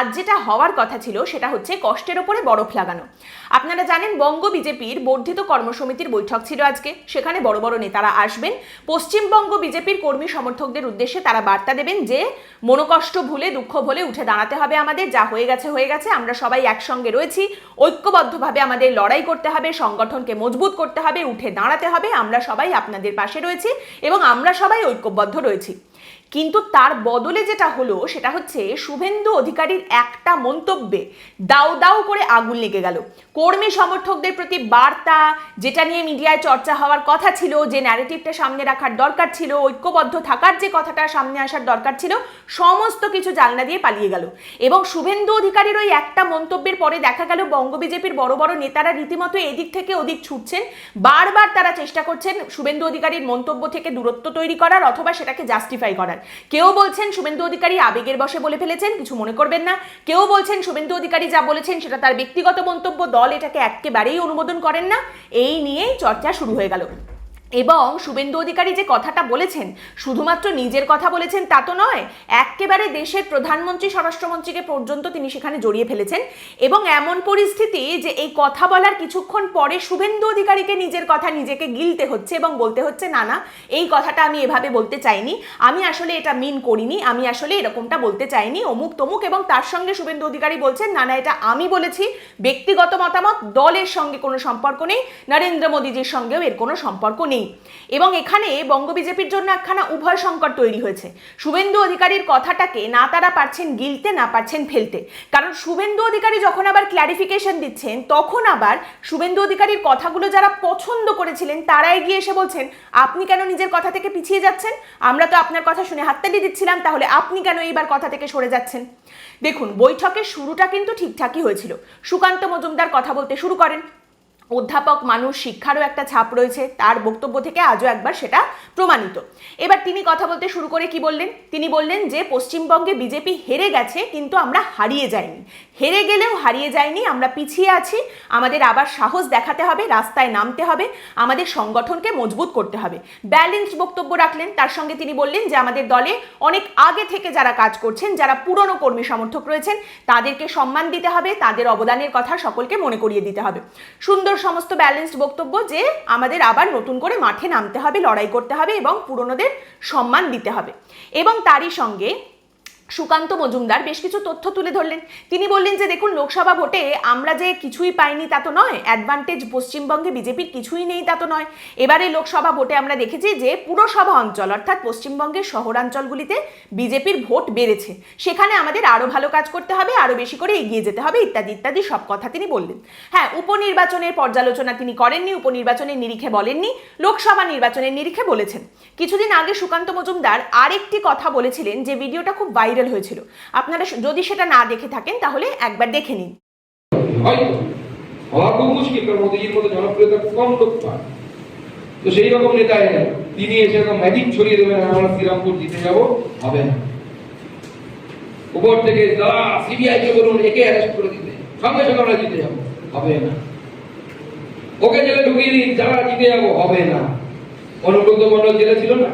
আজ যেটা হওয়ার কথা ছিল সেটা হচ্ছে কষ্টের ওপরে বরফ লাগানো। আপনারা জানেন বঙ্গ বিজেপির বর্ধিত কর্মসমিতির বৈঠক ছিল আজকে। সেখানে বড় বড় নেতারা আসবেন। পশ্চিমবঙ্গ বিজেপির কর্মী সমর্থকদের উদ্দেশ্যে তারা বার্তা দেবেন যে, মনোকষ্ট ভুলে, দুঃখ ভুলে উঠে দাঁড়াতে হবে আমাদের। যা হয়ে গেছে হয়ে গেছে। আমরা সবাই একসঙ্গে রয়েছি। ঐক্যবদ্ধভাবে আমাদের লড়াই করতে হবে, সংগঠনকে মজবুত করতে হবে, উঠে দাঁড়াতে হবে। আমরা সবাই আপনাদের পাশে রয়েছি এবং আমরা সবাই ঐক্যবদ্ধ রয়েছি। কিন্তু তার বদলে যেটা হলো, সেটা হচ্ছে শুভেন্দু অধিকারীর একটা মন্তব্যে দাউ দাউ করে আগুন লেগে গেল। কর্মী সমর্থকদের প্রতি বার্তা, যেটা নিয়ে মিডিয়ায় চর্চা হওয়ার কথা ছিল, যে ন্যারেটিভটা সামনে রাখার দরকার ছিল, ঐক্যবদ্ধ থাকার যে কথাটা সামনে আসার দরকার ছিল, সমস্ত কিছু জানলা দিয়ে পালিয়ে গেল। এবং শুভেন্দু অধিকারীর ওই একটা মন্তব্যের পরে দেখা গেল, বঙ্গ বিজেপির বড় বড় নেতারা রীতিমতো এদিক থেকে ওদিক ছুটছেন। বারবার তারা চেষ্টা করছেন শুভেন্দু অধিকারীর মন্তব্য থেকে দূরত্ব তৈরি করার, অথবা সেটাকে জাস্টিফাই করার। কেউ বলছেন শুভেন্দু অধিকারী আবেগের বসে বলে ফেলেছেন, কিছু মনে করবেন না। কেউ বলছেন শুভেন্দু অধিকারী যা বলেছেন সেটা তার ব্যক্তিগত মন্তব্য, দল এটাকে একেবারেই অনুমোদন করেন না। এই নিয়েই চর্চা শুরু হয়ে গেল। এবং শুভেন্দু অধিকারী যে কথাটা বলেছেন, শুধুমাত্র নিজের কথা বলেছেন তা তো নয় একেবারে দেশের প্রধানমন্ত্রী, স্বরাষ্ট্রমন্ত্রীকে পর্যন্ত তিনি সেখানে জড়িয়ে ফেলেছেন এবং এমন পরিস্থিতি যে এই কথা বলার কিছুক্ষণ পরে শুভেন্দু অধিকারীকে নিজের কথা নিজেকে গিলতে হচ্ছে এবং বলতে হচ্ছে, না না, এই কথাটা আমি এভাবে বলতে চাইনি, আমি আসলে এটা মিন করিনি, আমি আসলে এরকমটা বলতে চাইনি, অমুক তমুক, এবং তার সঙ্গে শুভেন্দু অধিকারী বলছেন, না না, এটা আমি বলেছি, ব্যক্তিগত মতামত, দলের সঙ্গে কোনো সম্পর্ক নেই, নরেন্দ্র মোদীজির সঙ্গেও এর কোনো সম্পর্ক নেই। এবং এখানে বঙ্গ বিজেপির জন্য একখানা উভয় সংকট তৈরি হয়েছে। শুভেন্দু অধিকারীর কথাটাকে না তারা পারছেন গিলতে, না পারছেন ফেলতে। কারণ শুভেন্দু অধিকারী যখন আবার ক্ল্যারিফিকেশন দিচ্ছেন, তখন আবার শুভেন্দু অধিকারীর কথাগুলো যারা পছন্দ করেছিলেন তারা এগিয়ে এসে বলছেন, আপনি কেন নিজের কথা থেকে পিছিয়ে যাচ্ছেন? আমরা তো আপনার কথা শুনে হাততালি দিচ্ছিলাম, তাহলে আপনি কেন এইবার কথা থেকে সরে যাচ্ছেন? দেখুন, বৈঠকের শুরুটা কিন্তু ঠিকঠাকই হয়েছিল। সুকান্ত মজুমদার কথা বলতে শুরু করেন। অধ্যাপক, মানুষ, শিক্ষারও একটা ছাপ রয়েছে। তার বক্তব্য থেকে আজও একবার সেটা প্রমাণিত। এবার তিনি কথা বলতে শুরু করে কি বললেন? তিনি বললেন যে, পশ্চিমবঙ্গে বিজেপি হেরে গেছে, কিন্তু আমরা হারিয়ে যাইনি। হেরে গেলেও হারিয়ে যায়নি আমরা পিছিয়ে আছি। আমাদের আবার সাহস দেখাতে হবে, রাস্তায় নামতে হবে, আমাদের সংগঠনকে মজবুত করতে হবে। ব্যালেন্সড বক্তব্য রাখলেন। তার সঙ্গে তিনি বললেন যে, আমাদের দলে অনেক আগে থেকে যারা কাজ করছেন, যারা পুরনো কর্মী সমর্থক রয়েছেন, তাদেরকে সম্মান দিতে হবে, তাদের অবদানের কথা সকলকে মনে করিয়ে দিতে হবে। সুন্দর সমস্ত ব্যালেন্সড বক্তব্য যে আমাদের আবার নতুন করে মাঠে নামতে হবে, লড়াই করতে হবে এবং পুরনোদের সম্মান দিতে হবে। এবং তারই সঙ্গে সুকান্ত মজুমদার বেশ কিছু তথ্য তুলে ধরলেন। তিনি বললেন যে, দেখুন, লোকসভা ভোটে আমরা যে কিছুই পাইনি তা তো নয় অ্যাডভান্টেজ পশ্চিমবঙ্গে বিজেপির কিছুই নেই তা তো নয়। এবারে লোকসভা ভোটে আমরা দেখেছি যে, পুরসভা অঞ্চল, অর্থাৎ পশ্চিমবঙ্গের শহরাঞ্চলগুলিতে বিজেপির ভোট বেড়েছে। সেখানে আমাদের আরও ভালো কাজ করতে হবে আরও বেশি করে এগিয়ে যেতে হবে, ইত্যাদি ইত্যাদি সব কথা তিনি বললেন। হ্যাঁ উপনির্বাচনের পর্যালোচনা তিনি করেননি, উপনির্বাচনের নিরিখে বলেননি, লোকসভা নির্বাচনের নিরিখে বলেছেন। কিছুদিন আগে সুকান্ত মজুমদার আরেকটি কথা বলেছিলেন যে, ভিডিওটা খুব ভাইরাল হয়েছিল। আপনারা যদি সেটা না দেখে থাকেন, তাহলে একবার দেখে নিন। তো সেই রকম নেতা তিনি এসে ম্যাজিক ছড়িয়ে দেবেন আমরা শ্রীরামপুর জিতে যাব, হবে না। উপর থেকে সিবিআই কে বলুন, একে অ্যারেস্ট করে দিতে সঙ্গে সঙ্গে আমরা জিতে হবে না। ওকে জেলে ঢুকিয়ে দিন, যারা জিতে যাব, হবে না। অনুব্রত মন্ডল জেলে ছিল না?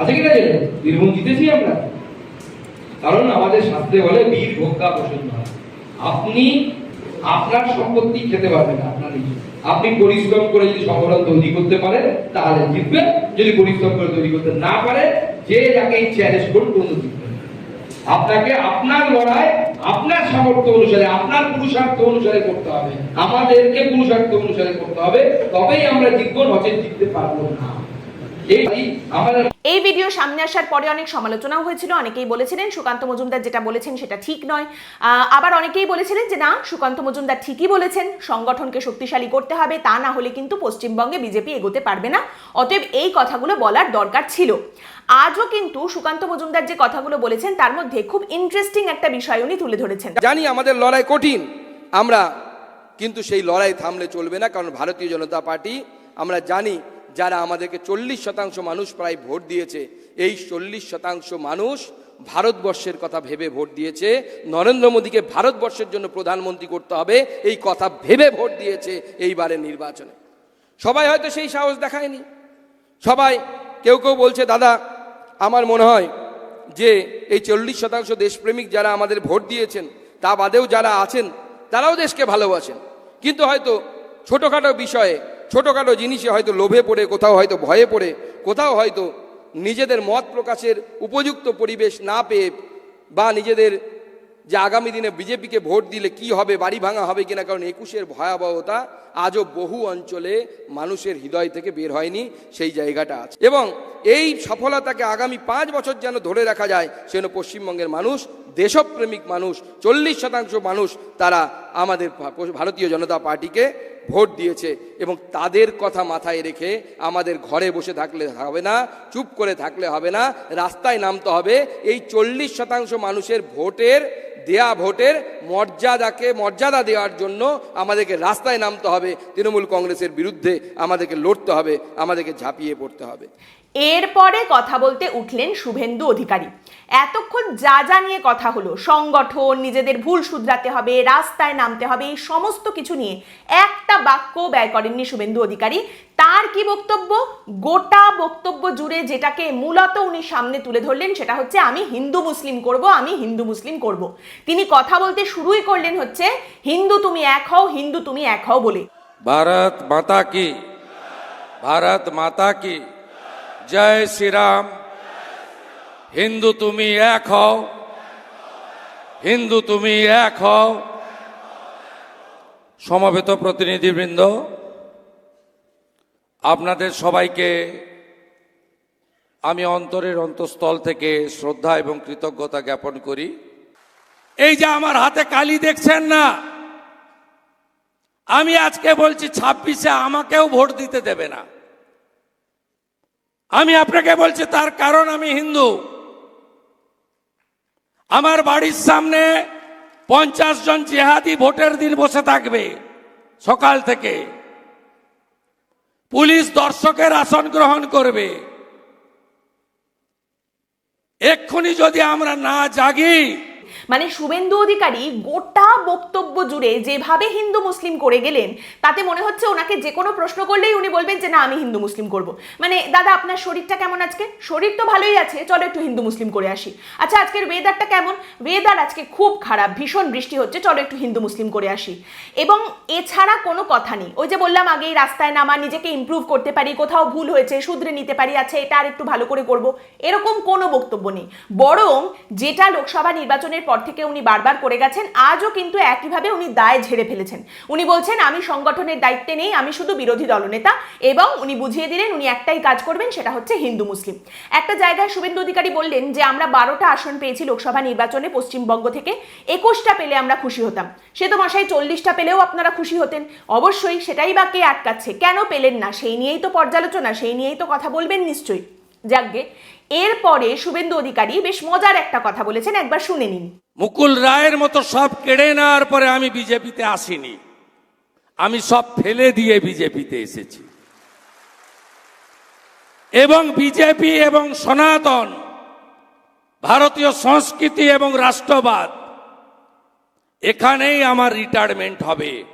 আছে কিনা জেলে? বীরভূম জিতেছি আমরা। কারণ আমাদের শাস্ত্রে বলে, বীর ভোক্তা পছন্দ হয়। আপনি আপনার সম্পত্তি খেতে পারবেন আপনার আপনি পরিশ্রম করে যদি সংগঠন তৈরি করতে পারেন তাহলে জিতবেন যদি পরিশ্রম করে তৈরি করতে না পারে, যে যাকে চ্যালেঞ্জ করুন কোনো জিতবেন না। আপনাকে আপনার লড়াই, আপনার সামর্থ্য অনুসারে, আপনার পুরুষার্থ অনুসারে করতে হবে। আমাদেরকে পুরুষার্থ অনুসারে করতে হবে। তবেই আমরা জিতবো নচেত জিততে পারব না। এই ভিডিও সামনে আসার পরে অনেক সমালোচনাও হয়েছিল। অনেকেই বলেছিলেন সুকান্ত মজুমদার যেটা বলেছেন সেটা ঠিক নয়। আহ, আবার অনেকেই বলেছিলেন যে না সুকান্ত মজুমদার ঠিকই বলেছেন সংগঠনকে শক্তিশালী করতে হবে তা না হলে কিন্তু পশ্চিমবঙ্গে বিজেপি এগোতে পারবে না। অতএব এই কথাগুলো বলার দরকার ছিল। আজও কিন্তু সুকান্ত মজুমদার যে কথাগুলো বলেছেন তার মধ্যে খুব ইন্টারেস্টিং একটা বিষয় উনি তুলে ধরেছেন। জানি আমাদের লড়াই কঠিন। আমরা কিন্তু সেই লড়াই থামলে চলবে না কারণ ভারতীয় জনতা পার্টি আমরা জানি যারা আমাদেরকে চল্লিশ শতাংশ মানুষ প্রায় ভোট দিয়েছে, এই চল্লিশ শতাংশ মানুষ ভারতবর্ষের কথা ভেবে ভোট দিয়েছে। নরেন্দ্র মোদীকে ভারতবর্ষের জন্য প্রধানমন্ত্রী করতে হবে, এই কথা ভেবে ভোট দিয়েছে এইবারের নির্বাচনে। সবাই হয়তো সেই সাহস দেখায়নি। সবাই, কেউ কেউ বলছে, দাদা, আমার মনে হয় যে এই চল্লিশ শতাংশ দেশপ্রেমিক যারা আমাদের ভোট দিয়েছেন, তা বাদেও যারা আছেন, তারাও দেশকে ভালোবাসেন। কিন্তু হয়তো ছোটোখাটো বিষয়ে ছোটোখাটো জিনিসে হয়তো লোভে পড়ে, কোথাও হয়তো ভয়ে পড়ে, কোথাও হয়তো নিজেদের মত প্রকাশের উপযুক্ত পরিবেশ না পেয়ে বা নিজেদের যে আগামী দিনে বিজেপিকে ভোট দিলে কি হবে, বাড়ি ভাঙা হবে কিনা, কারণ একুশের ভয়াবহতা আজও বহু অঞ্চলে মানুষের হৃদয় থেকে বের হয়নি, সেই জায়গাটা আছে। এবং এই সফলতাকে আগামী পাঁচ বছর যেন ধরে রাখা যায় সেজন্য পশ্চিমবঙ্গের মানুষ, দেশপ্রেমিক মানুষ, চল্লিশ শতাংশ মানুষ, তারা আমাদের ভারতীয় জনতা পার্টিকে ভোট দিয়েছে এবং তাদের কথা মাথায় রেখে আমাদের ঘরে বসে থাকলে হবে না, চুপ করে থাকলে হবে না, রাস্তায় নামতে হবে। এই চল্লিশ শতাংশ মানুষের ভোটের, দেয়া ভোটের মর্যাদাকে, মর্যাদা দেওয়ার জন্য আমাদেরকে রাস্তায় নামতে হবে। তৃণমূল কংগ্রেসের বিরুদ্ধে আমাদেরকে লড়তে হবে, আমাদেরকে ঝাঁপিয়ে পড়তে হবে। এরপরে কথা বলতে উঠলেন শুভেন্দু অধিকারী। এতক্ষণ যা যা নিয়ে কথা হলো, সংগঠন, নিজেদের ভুল শুধরাতে হবে, রাস্তায় নামতে হবে, এই সমস্ত কিছু নিয়ে একটা বাক্য ব্যয় করেননি শুভেন্দু অধিকারী। তার কি বক্তব্য? গোটা বক্তব্য জুড়ে যেটাকে মূলত উনি সামনে তুলে ধরলেন সেটা হচ্ছে, আমি হিন্দু মুসলিম করব, আমি হিন্দু মুসলিম করব। তিনি কথা বলতে শুরুই করলেন হচ্ছে, হিন্দু তুমি এক হও, হিন্দু তুমি এক হও বলে। ভারত মাতা কি? ভারত মাতা কি? জয় শ্রীরাম। হিন্দু তুমি এক হও। হিন্দু তুমি এক হও। সমবেত প্রতিনিধিবৃন্দ, আপনাদের সবাইকে আমি অন্তরের অন্তঃস্থল থেকে শ্রদ্ধা এবং কৃতজ্ঞতা জ্ঞাপন করি। এই যে আমার হাতে কালি দেখছেন না, আমি আজকে বলছি ছাব্বিশে আমাকেও ভোট দিতে দেবে না। আমি আপনাকে বলছি, তার কারণ আমি হিন্দু। আমার বাড়ির সামনে পঞ্চাশ জন জেহাদি ভোটের দিন বসে থাকবে সকাল থেকে। পুলিশ দর্শকের আসন গ্রহণ করবে। এক্ষুনি যদি আমরা না জাগি মানে শুভেন্দু অধিকারী গোটা বক্তব্য জুড়ে যেভাবে হিন্দু মুসলিম করে গেলেন, তাতে মনে হচ্ছে ওনাকে যে কোনো প্রশ্ন করলেই উনি বলবেন যে, না, আমি হিন্দু মুসলিম করব। মানে দাদা, আপনার শরীরটা কেমন আজকে? শরীর তো ভালোই আছে, চলো একটু হিন্দু মুসলিম করে আসি। আচ্ছা আজকের ওয়েদারটা কেমন? ওয়েদার আজকে খুব খারাপ, ভীষণ বৃষ্টি হচ্ছে, চলো একটু হিন্দু মুসলিম করে আসি। এবং এছাড়া কোনো কথা নেই। ওই যে বললাম আগেই, রাস্তায় নামা নিজেকে ইমপ্রুভ করতে পারি, কোথাও ভুল হয়েছে, শুধরে নিতে পারি আচ্ছা এটা আর একটু ভালো করে করব, এরকম কোনো বক্তব্য নেই। বরং, যেটা লোকসভা নির্বাচনের পর থেকে উনি বারবার করে গেছেন, আজও কিন্তু একইভাবে উনি দায় ঝেড়ে ফেলেছেন। উনি বলছেন, আমি সংগঠনের দায়িত্বে নেই, আমি শুধু বিরোধী দলনেতা। এবং উনি বুঝিয়ে দিলেন, উনি একটাই কাজ করবেন, সেটা হচ্ছে হিন্দু মুসলিম। একটা জায়গায় শুভেন্দু অধিকারী বললেন যে, আমরা বারোটা আসন পেয়েছি লোকসভা নির্বাচনে পশ্চিমবঙ্গ থেকে, একুশটা পেলে আমরা খুশি হতাম। সে তো মশাই চল্লিশটা পেলেও আপনারা খুশি হতেন। অবশ্যই সেটাই বা কে আটকাচ্ছে? কেন পেলেন না? সেই নিয়েই তো পর্যালোচনা, সেই নিয়েই তো কথা বলবেন নিশ্চয়ই। যাকগে। এরপরে শুভেন্দু অধিকারী বেশ মজার একটা কথা বলেছেন, একবার শুনে নিন। মুকুল রায়ের মতো সব কেড়ে নেওয়ার পরে আমি বিজেপিতে আসিনি। আমি সব ফেলে দিয়ে বিজেপিতে এসেছি। এবং বিজেপি এবং সনাতন, ভারতীয় সংস্কৃতি এবং রাষ্ট্রবাদ, এখানেই আমার রিটায়ারমেন্ট হবে।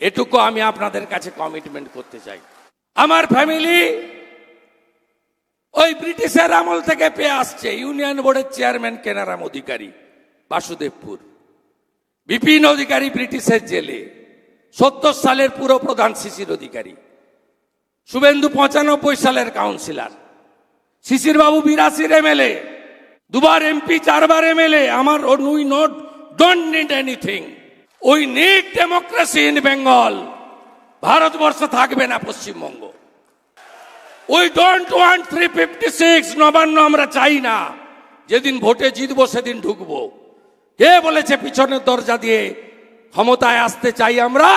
এটুকু আমি আপনাদের কাছে কমিটমেন্ট করতে চাই। আমার ফ্যামিলি ওই ব্রিটিশের আমল থেকে পেয়ে আসছে ইউনিয়ন বোর্ডের চেয়ারম্যান কেনারাম অধিকারী, বাসুদেবপুর। বিপিন অধিকারী ব্রিটিশের জেলে, সত্তর সালের পুরো প্রধান শিশির অধিকারী, শুভেন্দু পঁচানব্বই সালের কাউন্সিলর। শিশির বাবু বিরাশির এমএলএ দুবার এমপি, চারবার এমএলএ আমার we note, don't need anything. We need democracy in Bengal. Bharatvarsha থাকবে না Paschimbanga. We don't want three fifty six Nabanna আমরা চাই না। যেদিন ভোটে জিতবো সেদিন ঢুকবো। কে বলেছে পিছনের দরজা দিয়ে ক্ষমতায় আসতে চাই আমরা?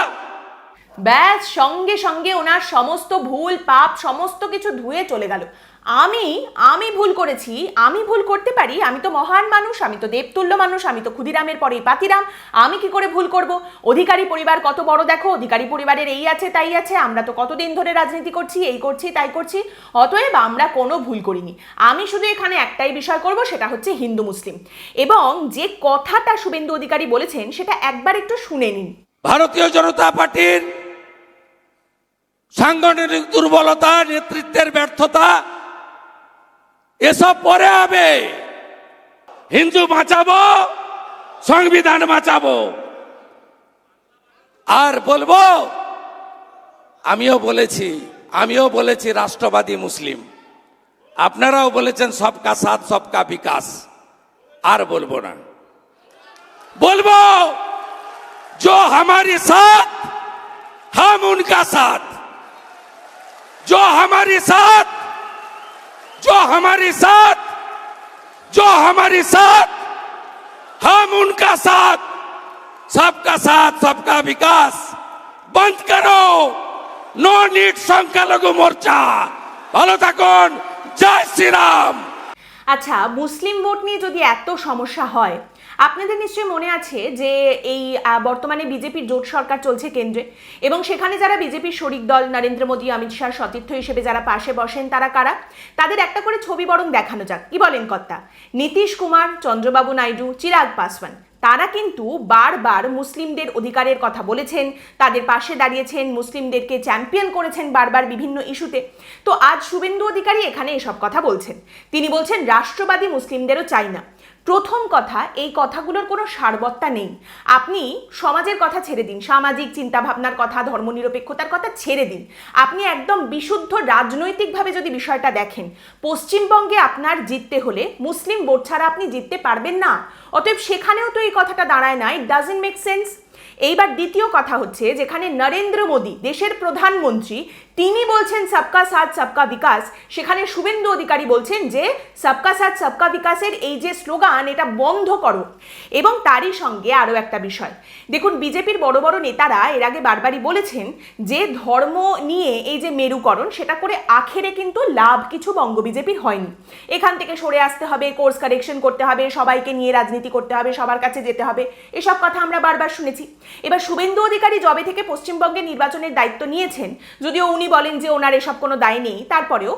ব্যাস, সঙ্গে সঙ্গে ওনার সমস্ত ভুল, পাপ, সমস্ত কিছু ধুয়ে চলে গেল। আমি আমি ভুল করেছি, আমি ভুল করতে পারি, আমি তো মহান মানুষ, আমি তো দেবতুল্য মানুষ, আমি তো ক্ষুদিরামের পরেই পাতিরাম, আমি কি করে ভুল করব? অধিকারী পরিবার কত বড় দেখো, অধিকারী পরিবারের এই আছে, তাই আছে, আমরা তো কতদিন ধরে রাজনীতি করছি, এই করছি, তাই করছি, অতএব আমরা কোনো ভুল করিনি। আমি শুধু এখানে একটাই বিষয় করব, সেটা হচ্ছে হিন্দু মুসলিম। এবং যে কথাটা শুভেন্দু অধিকারী বলেছেন, সেটা একবার একটু শুনে নিন। ভারতীয় জনতা পার্টির সাংগঠনিক দুর্বলতা, নেতৃত্বের ব্যর্থতা এসব পরে হবে হিন্দু বাঁচাবো সংবিধান বাঁচাবো আর বলবো আমিও বলেছি আমিও বলেছি রাষ্ট্রবাদী মুসলিম আপনারাও বলেছেন সবকা সাথ সবকা বিকাশ আর বলবো না বলবো जो हमारे साथ हम उनका साथ जो हमारे साथ जो हमारे साथ जो हमारे साथ हम उनका साथ सबका साथ सबका विकास बंद करो नो नीट সংখ্যালঘু মোর্চা ভালো থাকুন জয় শ্রীরাম আচ্ছা মুসলিম ভোট নিয়ে যদি এত সমস্যা হয় আপনাদের নিশ্চয়ই মনে আছে যে এই বর্তমানে বিজেপির জোট সরকার চলছে কেন্দ্রে। এবং সেখানে যারা বিজেপির শরিক দল নরেন্দ্র মোদী, অমিত শাহ, সতীর্থ হিসেবে যারা পাশে বসেন, তারা কারা? তাদের একটা করে ছবি বরং দেখানো যাক। কি বলেন কর্তা? নীতিশ কুমার, চন্দ্রবাবু নাইডু, চিরাগ পাসওয়ান। তারা কিন্তু বারবার মুসলিমদের অধিকারের কথা বলেছেন, তাদের পাশে দাঁড়িয়েছেন, মুসলিমদেরকে চ্যাম্পিয়ন করেছেন বারবার বিভিন্ন ইস্যুতে। তো আজ শুভেন্দু অধিকারী এখানে এসব কথা বলছেন। তিনি বলছেন, রাষ্ট্রবাদী মুসলিমদেরও চাই না। প্রথম কথা, এই কথাগুলোর কোনো সারবত্তা নেই। আপনি সমাজের কথা ছেড়ে দিন, সামাজিক চিন্তাভাবনার কথা, ধর্মনিরপেক্ষতার কথা ছেড়ে দিন। আপনি একদম বিশুদ্ধ রাজনৈতিকভাবে যদি বিষয়টা দেখেন, পশ্চিমবঙ্গে আপনার জিততে হলে মুসলিম বোর্ড ছাড়া আপনি জিততে পারবেন না। অতএব সেখানেও তো এই কথাটা দাঁড়ায় না ইট ডাজেন্ট মেক সেন্স এইবার দ্বিতীয় কথা হচ্ছে, যেখানে নরেন্দ্র মোদী, দেশের প্রধানমন্ত্রী তিনি বলছেন সবকা সাথ, সবকা বিকাশ। সেখানে শুভেন্দু অধিকারী বলছেন যে, সবকা সাথ, সবকা বিকাশের এই যে স্লোগান, এটা বন্ধ করো। এবং তারই সঙ্গে আরও একটা বিষয়। দেখুন, বিজেপির বড় বড় নেতারা এর আগে বারবারই বলেছেন যে, ধর্ম নিয়ে এই যে মেরুকরণ, সেটা করে আখেরে কিন্তু লাভ কিছু বঙ্গ বিজেপির হয়নি। এখান থেকে সরে আসতে হবে কোর্স কারেকশন করতে হবে, সবাইকে নিয়ে রাজনীতি করতে হবে, সবার কাছে যেতে হবে। এসব কথা আমরা বারবার শুনেছি। এবার শুভেন্দু অধিকারী জবে থেকে পশ্চিমবঙ্গে নির্বাচনের দায়িত্ব নিয়েছেন, যদিও উনি বলেন যে ওনার এসব কোনো দায় নেই, তারপরেও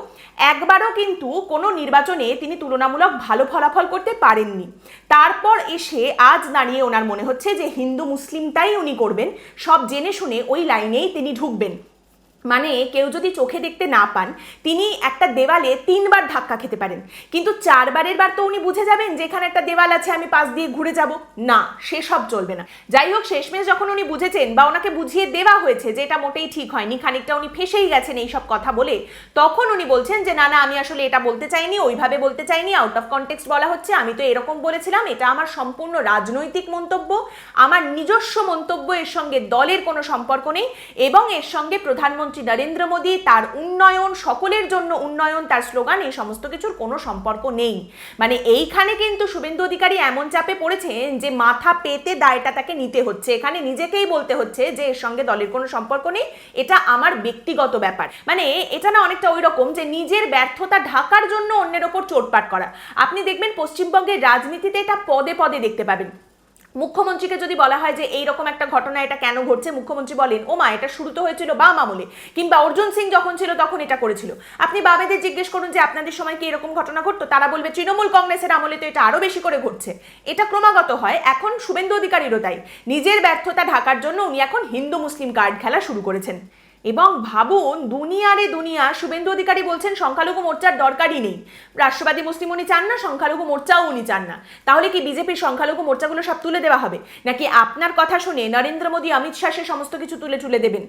একবারও কিন্তু কোনো নির্বাচনে তিনি তুলনামূলক ভালো ফলাফল করতে পারেননি। তারপর এসে আজ দাঁড়িয়ে ওনার মনে হচ্ছে যে হিন্দু মুসলিমটাই উনি করবেন, সব জেনে শুনে ওই লাইনেই তিনি ঢুকবেন। মানে কেউ যদি চোখে দেখতে না পান, তিনি একটা দেওয়ালে তিনবার ধাক্কা খেতে পারেন। কিন্তু চারবারের বার তো উনি বুঝে যাবেন যে এখানে একটা দেওয়াল আছে, আমি পাশ দিয়ে ঘুরে যাব। না, সেসব চলবে না। যাই হোক, শেষমেশ যখন উনি বুঝেছেন বা ওনাকে বুঝিয়ে দেওয়া হয়েছে যে এটা মোটেই ঠিক হয়নি, খানিকটা উনি ফেসেই গেছেন এই সব কথা বলে, তখন উনি বলছেন যে, না না, আমি আসলে এটা বলতে চাইনি, ওইভাবে বলতে চাইনি আউট অফ কনটেক্সট বলা হচ্ছে, আমি তো এরকম বলেছিলাম, এটা আমার সম্পূর্ণ রাজনৈতিক মন্তব্য, আমার নিজস্ব মন্তব্য, এর সঙ্গে দলের কোনো সম্পর্ক নেই এবং এর সঙ্গে প্রধানমন্ত্রী নরেন্দ্র মোদী তার উন্নয়ন, সকলের জন্য উন্নয়ন, তার স্লোগান, এই সমস্ত কিছুর কোনো সম্পর্ক নেই। মানে এইখানে কিন্তু শুভেন্দু অধিকারী এমন চাপে পড়েছেন যে মাথা পেতে দায়টা তাকে নিতে হচ্ছে। এখানে নিজেকেই বলতে হচ্ছে যে এর সঙ্গে দলের কোনো সম্পর্ক নেই। এটা আমার ব্যক্তিগত ব্যাপার। মানে এটা না অনেকটা ওই রকম যে নিজের ব্যর্থতা ঢাকার জন্য অন্যের ওপর চোটপাট করা। আপনি দেখবেন পশ্চিমবঙ্গের রাজনীতিতে এটা পদে পদে দেখতে পাবেন। মুখ্যমন্ত্রীকে যদি বলা হয় যে এই রকম একটা ঘটনা এটা কেন ঘটছে, মুখ্যমন্ত্রী বলেন, ও মা, এটা শুরু তো হয়েছিল বাম আমলে। কিংবা অর্জুন সিং যখন ছিল তখন এটা করেছিল। আপনি বামেদের জিজ্ঞেস করুন যে আপনাদের সময় কি এরকম ঘটনা ঘটতো? তারা বলবে, তৃণমূল কংগ্রেসের আমলে তো এটা আরও বেশি করে ঘটছে। এটা ক্রমাগত হয়। এখন শুভেন্দু অধিকারীরও তাই। নিজের ব্যর্থতা ঢাকার জন্য উনি এখন হিন্দু মুসলিম কার্ড খেলা শুরু করেছেন। এবং ভাবুন দুনিয়ারে দুনিয়া, শুভেন্দু অধিকারী বলছেন সংখ্যালঘু মোর্চার দরকারই নেই। রাষ্ট্রবাদী মুসলিম উনি চান না, সংখ্যালঘু মোর্চাও উনি চান না। তাহলে কি বিজেপির সংখ্যালঘু মোর্চাগুলো সব তুলে দেওয়া হবে? নাকি আপনার কথা শুনে নরেন্দ্র মোদী, অমিত শাহ সে সমস্ত কিছু তুলে তুলে দেবেন?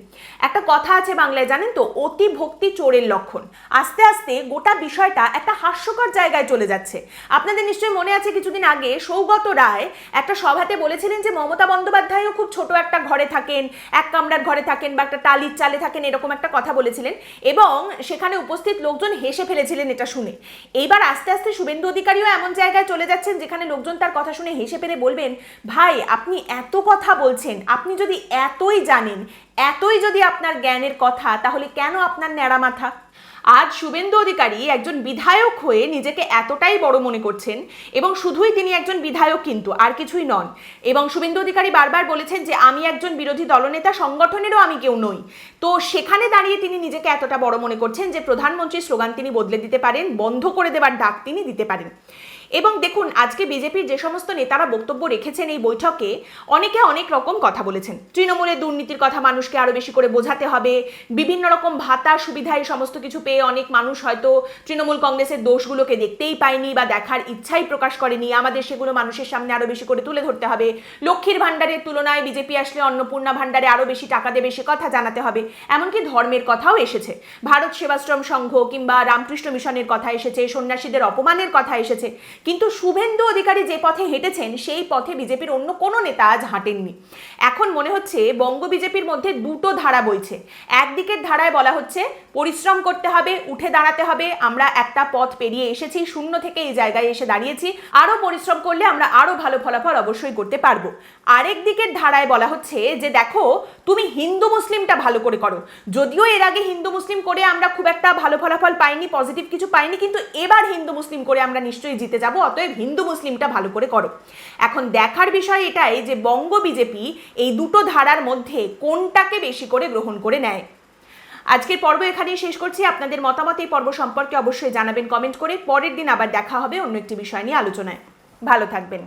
একটা কথা আছে বাংলায়, জানেন তো, অতি ভক্তি চোরের লক্ষণ। আস্তে আস্তে গোটা বিষয়টা একটা হাস্যকর জায়গায় চলে যাচ্ছে। আপনাদের নিশ্চয়ই মনে আছে কিছুদিন আগে সৌগত রায় একটা সভাতে বলেছিলেন যে মমতা বন্দ্যোপাধ্যায়ও খুব ছোট একটা ঘরে থাকেন, এক কামরার ঘরে থাকেন বা একটা টালির চালে থাকেন, এরকম একটা কথা বলেছিলেন। এবং সেখানে উপস্থিত লোকজন হেসে ফেলেছিলেন এটা শুনে। এইবার আস্তে আস্তে শুভেন্দু অধিকারীও এমন জায়গায় চলে যাচ্ছেন, যেখানে লোকজন তার কথা শুনে হেসে ফেলে বলবেন, ভাই, আপনি এত কথা বলছেন, আপনি যদি এতই জানেন, এতই যদি আপনার জ্ঞানের কথা, তাহলে কেন আপনার ন্যাড়া মাথা? আজ শুভেন্দু অধিকারী একজন বিধায়ক হয়ে নিজেকে এতটাই বড় মনে করছেন এবং শুধুই তিনি একজন বিধায়ক কিন্তু, আর কিছুই নন। এবং শুভেন্দু অধিকারী বারবার বলেছেন যে, আমি একজন বিরোধী দলনেতা, সংগঠনেরও আমি কেউ নই। তো সেখানে দাঁড়িয়ে তিনি নিজেকে এতটা বড় মনে করছেন যে, প্রধানমন্ত্রীর স্লোগান তিনি বদলে দিতে পারেন, বন্ধ করে দেবার ডাক তিনি দিতে পারেন। এবং দেখুন, আজকে বিজেপির যে সমস্ত নেতারা বক্তব্য রেখেছেন এই বৈঠকে, অনেকে অনেক রকম কথা বলেছেন। তৃণমূলের দুর্নীতির কথা মানুষকে আরও বেশি করে বোঝাতে হবে, বিভিন্ন রকম ভাতা সুবিধা এই সমস্ত কিছু পেয়ে অনেক মানুষ হয়তো তৃণমূল কংগ্রেসের দোষগুলোকে দেখতেই পায়নি বা দেখার ইচ্ছাই প্রকাশ করেনি। আমাদের সেগুলো মানুষের সামনে আরও বেশি করে তুলে ধরতে হবে। লক্ষ্মীর ভাণ্ডারের তুলনায় বিজেপি আসলে অন্নপূর্ণা ভাণ্ডারে আরও বেশি টাকা দেবে সে কথা জানাতে হবে। এমনকি ধর্মের কথাও এসেছে। ভারত সেবাশ্রম সংঘ কিংবা রামকৃষ্ণ মিশনের কথা এসেছে, সন্ন্যাসীদের অপমানের কথা এসেছে। কিন্তু শুভেন্দু অধিকারী যে পথে হেঁটেছেন, সেই পথে বিজেপির অন্য কোনো নেতা আজ হাঁটেননি। এখন মনে হচ্ছে বঙ্গ বিজেপির মধ্যে দুটো ধারা বইছে। একদিকের ধারায় বলা হচ্ছে, পরিশ্রম করতে হবে, উঠে দাঁড়াতে হবে, আমরা একটা পথ পেরিয়ে এসেছি, শূন্য থেকে এই জায়গায় এসে দাঁড়িয়েছি, আরও পরিশ্রম করলে আমরা আরও ভালো ফলাফল অবশ্যই করতে পারব। আরেক দিকের ধারায় বলা হচ্ছে যে, দেখো, তুমি হিন্দু মুসলিমটা ভালো করে করো। যদিও এর আগে হিন্দু মুসলিম করে আমরা খুব একটা ভালো ফলাফল পাইনি, পজিটিভ কিছু পাইনি, কিন্তু এবার হিন্দু মুসলিম করে আমরা নিশ্চয়ই জিতে যাব, অতএব হিন্দু মুসলিমটা ভালো করে করো। এখন দেখার বিষয় এটাই যে বঙ্গ বিজেপি এই দুটো ধারার মধ্যে কোনটাকে বেশি করে গ্রহণ করে নেয়। আজকের পর্ব এখানেই শেষ করছি। আপনাদের মতামত এই পর্ব সম্পর্কে অবশ্যই জানাবেন কমেন্ট করে। পরের দিন আবার দেখা হবে অন্য একটি বিষয় নিয়ে আলোচনায়। ভালো থাকবেন।